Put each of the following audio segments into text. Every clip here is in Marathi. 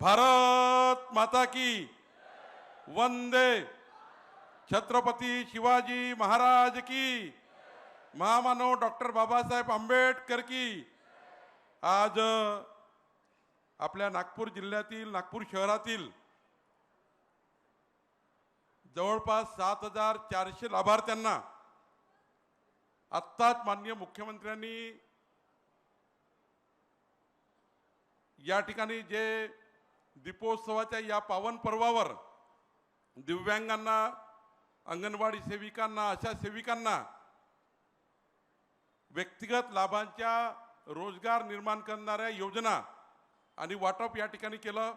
भारत माता की। वंदे। छत्रपती शिवाजी महाराज की। महामानव डॉक्टर बाबासाहेब आंबेडकर की। आज आपल्या नागपूर जिल्ह्यातील नागपूर शहरातील जवळपास सात हजार चारशे लाभार्थ्यांना आत्ताच माननीय मुख्यमंत्र्यांनी या ठिकाणी जे दीपोत्सवाच्या या पावन पर्वावर दिव्यांगांना अंगणवाडी सेविकांना अशा सेविकांना व्यक्तिगत लाभांच्या रोजगार निर्माण करणाऱ्या योजना आणि वाटप या ठिकाणी केलं.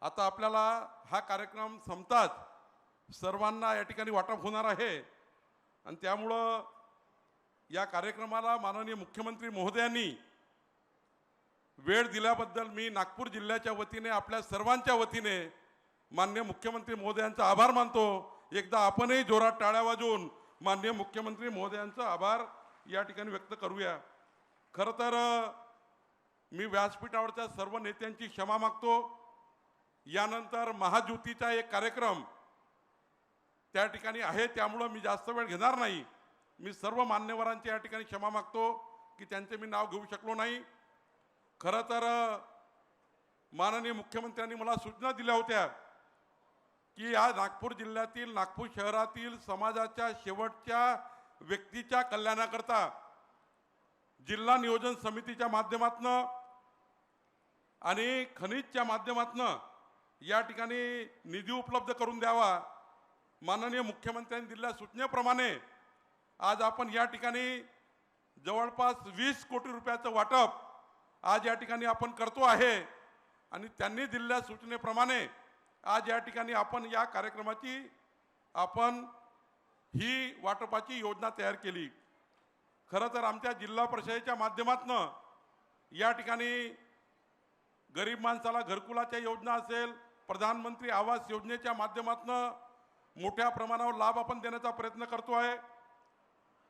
आता आपल्याला हा कार्यक्रम संपताच सर्वांना या ठिकाणी वाटप होणार आहे. आणि त्यामुळं या कार्यक्रमाला माननीय मुख्यमंत्री महोदयांनी वेळ दिल्याबद्दल मी नागपूर जिल्ह्याच्या वतीने आपल्या सर्वांच्या वतीने मान्य मुख्यमंत्री महोदयांचा आभार मानतो. एकदा आपणही जोरात टाळ्या वाजवून मान्य मुख्यमंत्री महोदयांचा आभार या ठिकाणी व्यक्त करूया. खरं तर मी व्यासपीठावरच्या सर्व नेत्यांची क्षमा मागतो. यानंतर महाज्योतीचा एक कार्यक्रम त्या ठिकाणी आहे त्यामुळं मी जास्त वेळ घेणार नाही. मी सर्व मान्यवरांची या ठिकाणी क्षमा मागतो की त्यांचे मी नाव घेऊ शकलो नाही. खरं तर माननीय मुख्यमंत्र्यांनी मला सूचना दिल्या होत्या की या नागपूर जिल्ह्यातील नागपूर शहरातील समाजाच्या शेवटच्या व्यक्तीच्या कल्याणाकरता जिल्हा नियोजन समितीच्या माध्यमातनं आणि खनिजच्या माध्यमातनं या ठिकाणी निधी उपलब्ध करून द्यावा. माननीय मुख्यमंत्र्यांनी दिलेल्या सूचनेप्रमाणे आज आपण या ठिकाणी जवळपास वीस कोटी रुपयाचं वाटप आज या ठिकाणी आपण करतो आहे. आणि त्यांनी दिलेल्या सूचनेप्रमाणे आज या ठिकाणी आपण या कार्यक्रमाची आपण ही वाटपाची योजना तयार केली. खरं तर आमच्या जिल्हा परिषदेच्या माध्यमातनं या ठिकाणी गरीब माणसाला घरकुलाच्या योजना असेल प्रधानमंत्री आवास योजनेच्या माध्यमातनं मोठ्या प्रमाणावर लाभ आपण देण्याचा प्रयत्न करतो आहे.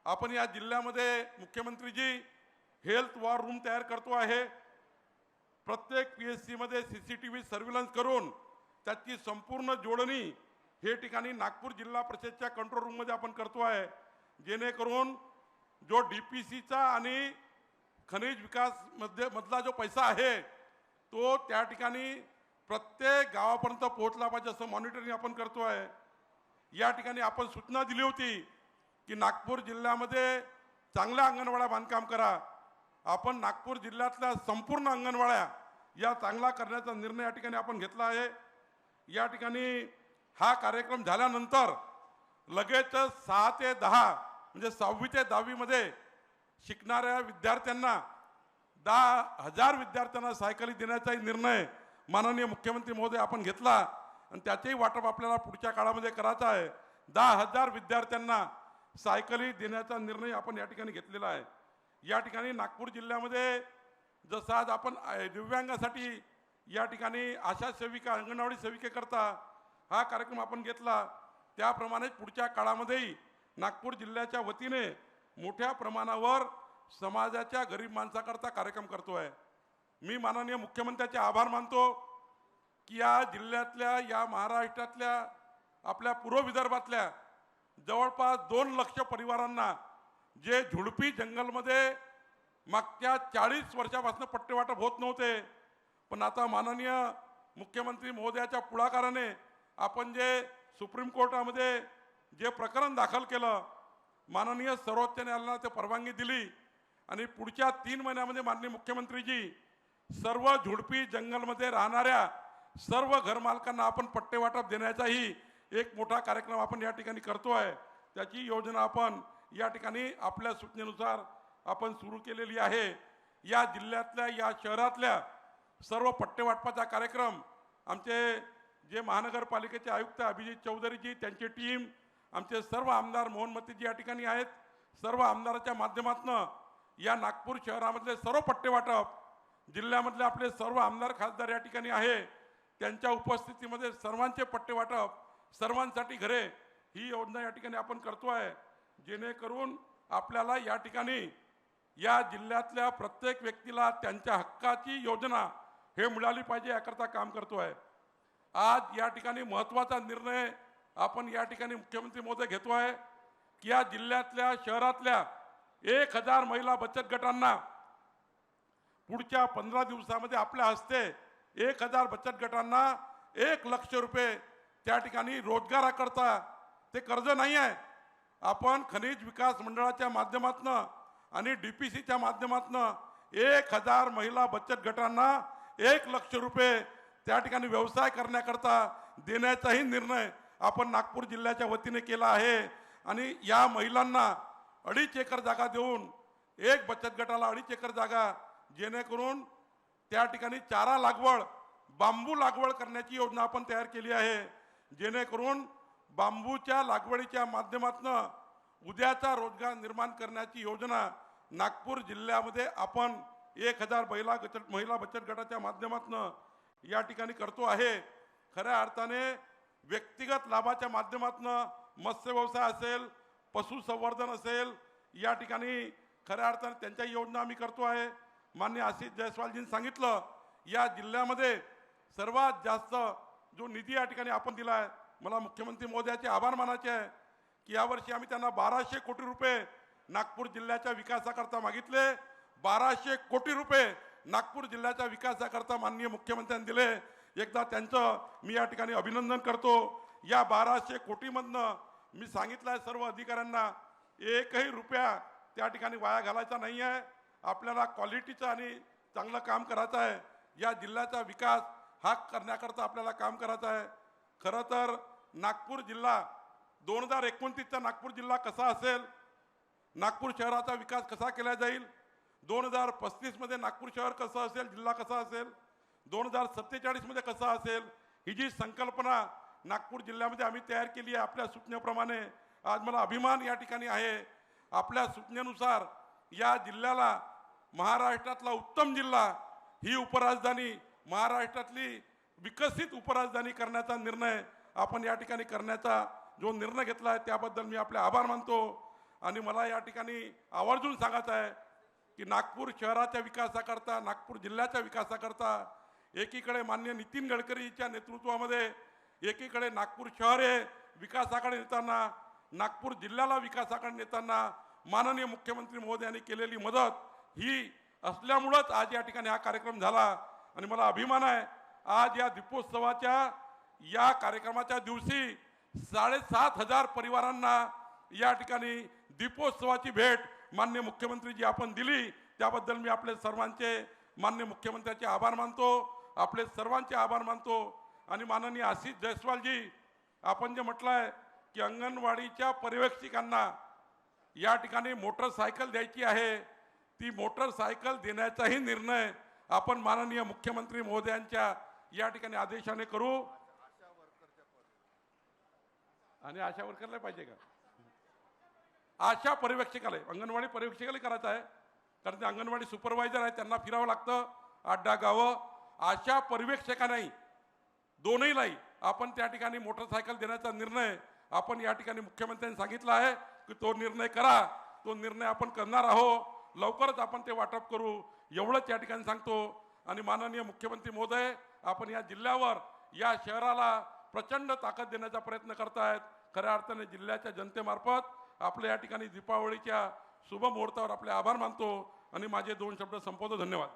आपण या जिल्ह्यामध्ये मुख्यमंत्रीजी हेल्थ वॉर रूम तयार करतो आहे. प्रत्येक पी एस सीमध्ये C C T V surveillance करून त्याची संपूर्ण जोडणी हे ठिकाणी नागपूर जिल्हा परिषदच्या कंट्रोल रूममध्ये आपण करतो आहे. जेणेकरून जो डी पी सीचा आणि खनिज विकासमध्ये मधला जो पैसा आहे तो त्या ठिकाणी प्रत्येक गावापर्यंत पोहोचला पाहिजे असं मॉनिटरिंग आपण करतो आहे. या ठिकाणी आपण सूचना दिली होती की नागपूर जिल्ह्यामध्ये चांगल्या अंगणवाड्या बांधकाम करा. आपण नागपूर जिल्ह्यातल्या संपूर्ण अंगणवाड्या या चांगला करण्याचा निर्णय या ठिकाणी आपण घेतला आहे. या ठिकाणी हा कार्यक्रम झाल्यानंतर लगेच सहा ते दहा म्हणजे सहावी ते दहावीमध्ये शिकणाऱ्या विद्यार्थ्यांना दहा हजार विद्यार्थ्यांना सायकली देण्याचाही निर्णय माननीय मुख्यमंत्री महोदय आपण घेतला. आणि त्याचेही वाटप आपल्याला पुढच्या काळामध्ये करायचं आहे. दहा हजार विद्यार्थ्यांना सायकली देण्याचा निर्णय आपण या ठिकाणी घेतलेला आहे. या ठिकाणी नागपूर जिल्ह्यामध्ये जसं आज आपण दिव्यांगासाठी या ठिकाणी आशा सेविका अंगणवाडी सेविकेकरता हा कार्यक्रम आपण घेतला. त्याप्रमाणे पुढच्या काळामध्येही नागपूर जिल्ह्याच्या वतीने मोठ्या प्रमाणावर समाजाच्या गरीब माणसाकरता कार्यक्रम करतो आहे मी माननीय मुख्यमंत्र्याचे आभार मानतो की या जिल्ह्यातल्या या महाराष्ट्रातल्या आपल्या पूर्व विदर्भातल्या जवळपास दोन लक्ष परिवारांना जे झुडपी जंगलमध्ये मागच्या चाळीस वर्षापासून पट्टे वाटप होत नव्हते पण आता माननीय मुख्यमंत्री महोदयाच्या पुढाकाराने आपण जे सुप्रीम कोर्टामध्ये जे प्रकरण दाखल केलं माननीय सर्वोच्च न्यायालयानं ते परवानगी दिली आणि पुढच्या तीन महिन्यामध्ये माननीय मुख्यमंत्रीजी सर्व झुडपी जंगलमध्ये राहणाऱ्या सर्व घरमालकांना आपण पट्टे वाटप देण्याचाही एक मोठा कार्यक्रम आपण या ठिकाणी करतो आहे त्याची योजना आपण या ठिकाणी आपल्या सूचनेनुसार आपण सुरू केलेली आहे. या जिल्ह्यातल्या या शहरातल्या सर्व पट्टेवाटपाचा कार्यक्रम आमचे जे महानगरपालिकेचे आयुक्त अभिजित चौधरीजी त्यांची टीम आमचे सर्व आमदार मोहन मतीजी या ठिकाणी आहेत. सर्व आमदाराच्या माध्यमातून या नागपूर शहरामधले सर्व पट्टेवाटप जिल्ह्यामधले आपले सर्व आमदार खासदार या ठिकाणी आहे. त्यांच्या उपस्थितीमध्ये सर्वांचे पट्टेवाटप सर्वांसाठी घरे ही योजना या ठिकाणी आपण करतो आहे जेणेकरून आपल्याला या ठिकाणी या जिल्ह्यातल्या प्रत्येक व्यक्तीला त्यांच्या हक्काची योजना हे मिळाली पाहिजे याकरता काम करतो आहे आज या ठिकाणी महत्त्वाचा निर्णय आपण या ठिकाणी मुख्यमंत्री महोदय घेतो आहे की या जिल्ह्यातल्या शहरातल्या एक हजार महिला बचत गटांना पुढच्या पंधरा दिवसामध्ये आपल्या हस्ते एक हजार बचत गटांना एक लक्ष रुपये त्या ठिकाणी रोजगाराकरता ते कर्ज नाही आहे आपण खनिज विकास मंडळाच्या माध्यमातून आणि डी पी सीच्या माध्यमातून एक हजार महिला बचत गटांना एक लक्ष रुपये त्या ठिकाणी व्यवसाय करण्याकरता देण्याचाही निर्णय आपण नागपूर जिल्ह्याच्या वतीने केला आहे. आणि या महिलांना अडीच एकर जागा देऊन एक बचत गटाला अडीच एकर जागा जेणेकरून त्या ठिकाणी चारा लागवड बांबू लागवड करण्याची योजना आपण तयार केली आहे. जेणेकरून बांबूच्या लागवडीच्या माध्यमातून उद्याचा रोजगार निर्माण करण्याची योजना नागपूर जिल्ह्यामध्ये आपण एक हजार महिला बचत महिला बचत गटाच्या माध्यमातून या ठिकाणी करतो आहे. खऱ्या अर्थाने व्यक्तिगत लाभाच्या माध्यमातून मत्स्य व्यवसाय असेल पशुसंवर्धन असेल या ठिकाणी खऱ्या अर्थाने त्यांच्या योजना आम्ही करतो आहे. मान्य आशिष जयस्वालजींनी सांगितलं या जिल्ह्यामध्ये सर्वात जास्त जो निधी या ठिकाणी आपण दिला आहे मला मुख्यमंत्री महोदयाचे आभार मानायचे आहे की यावर्षी आम्ही त्यांना बाराशे कोटी रुपये नागपूर जिल्ह्याच्या विकासाकरता मागितले. बाराशे कोटी रुपये नागपूर जिल्ह्याच्या विकासाकरता माननीय मुख्यमंत्र्यांनी दिले. एकदा त्यांचं मी या ठिकाणी अभिनंदन करतो. या बाराशे कोटीमधनं मी सांगितलं आहे सर्व अधिकाऱ्यांना एकही रुपया त्या ठिकाणी वाया घालायचा नाही आहे आपल्याला क्वालिटीचं आणि चांगलं काम करायचं आहे. या जिल्ह्याचा विकास हा करण्याकरता आपल्याला काम करायचं आहे. खरं तर नागपूर जिल्हा दोन हजार एकोणतीसचा नागपूर जिल्हा कसा असेल? नागपूर शहराचा विकास कसा केला जाईल? दोन हजार पस्तीसमध्ये नागपूर शहर कसं असेल? जिल्हा कसा असेल? दोन हजार सत्तेचाळीसमध्ये कसा असेल? ही जी संकल्पना नागपूर जिल्ह्यामध्ये आम्ही तयार केली आहे आपल्या सूचनेप्रमाणे आज मला अभिमान या ठिकाणी आहे. आपल्या सूचनेनुसार या जिल्ह्याला महाराष्ट्रातला उत्तम जिल्हा ही उपराजधानी महाराष्ट्रातली विकसित उपराजधानी करण्याचा निर्णय आपण या ठिकाणी करण्याचा जो निर्णय घेतला आहे त्याबद्दल मी आपले आभार मानतो. आणि मला या ठिकाणी आवर्जून सांगायचं आहे की नागपूर शहराच्या विकासाकरता नागपूर जिल्ह्याच्या विकासाकरता एकीकडे मान्य नितीन गडकरीच्या नेतृत्वामध्ये एकीकडे नागपूर शहर हे विकासाकडे नेताना नागपूर जिल्ह्याला विकासाकडे नेताना माननीय मुख्यमंत्री महोदयांनी केलेली मदत ही असल्यामुळंच आज या ठिकाणी हा कार्यक्रम झाला. आणि मला अभिमान आहे आज या दीपोत्सवाच्या या कार्यक्रमाच्या दिवशी साडेसात हजार परिवारांना या ठिकाणी दीपोत्सवाची भेट मान्य मुख्यमंत्री जी आपण दिली. त्याबद्दल मी आपले सर्वांचे मान्य मुख्यमंत्र्यांचे आभार मानतो. आपले सर्वांचे आभार मानतो. आणि माननीय आशिष जयस्वालजी आपण जे म्हटलं आहे की अंगणवाडीच्या पर्यवेक्षिकांना या ठिकाणी मोटरसायकल द्यायची आहे. ती मोटरसायकल देण्याचाही निर्णय आपण माननीय मुख्यमंत्री महोदयांच्या या ठिकाणी आदेशाने करू. आणि आशा वर्करला पाहिजे का? आशा पर्यवेक्षकाला अंगणवाडी पर्यवेक्षकाला करायचं आहे. कारण ते अंगणवाडी सुपरवायझर आहे त्यांना फिरावं लागतं अड्डा गावं. आशा पर्यवेक्षकांनाही दोनहीलाही आपण त्या ठिकाणी मोटरसायकल देण्याचा निर्णय आपण या ठिकाणी मुख्यमंत्र्यांनी सांगितलं आहे की तो निर्णय करा. तो निर्णय आपण करणार आहोत. लवकरच आपण ते वाटप करू. एवढंच या ठिकाणी सांगतो. आणि माननीय मुख्यमंत्री महोदय आपण या जिल्ह्यावर या शहराला प्रचंड ताकद देण्याचा प्रयत्न करतायत. खऱ्या अर्थाने जिल्ह्याच्या जनतेमार्फत आपल्या या ठिकाणी दीपावलीच्या शुभ मुहूर्तावर आपले आभार मानतो आणि माझे दोन शब्द संपवतो. धन्यवाद.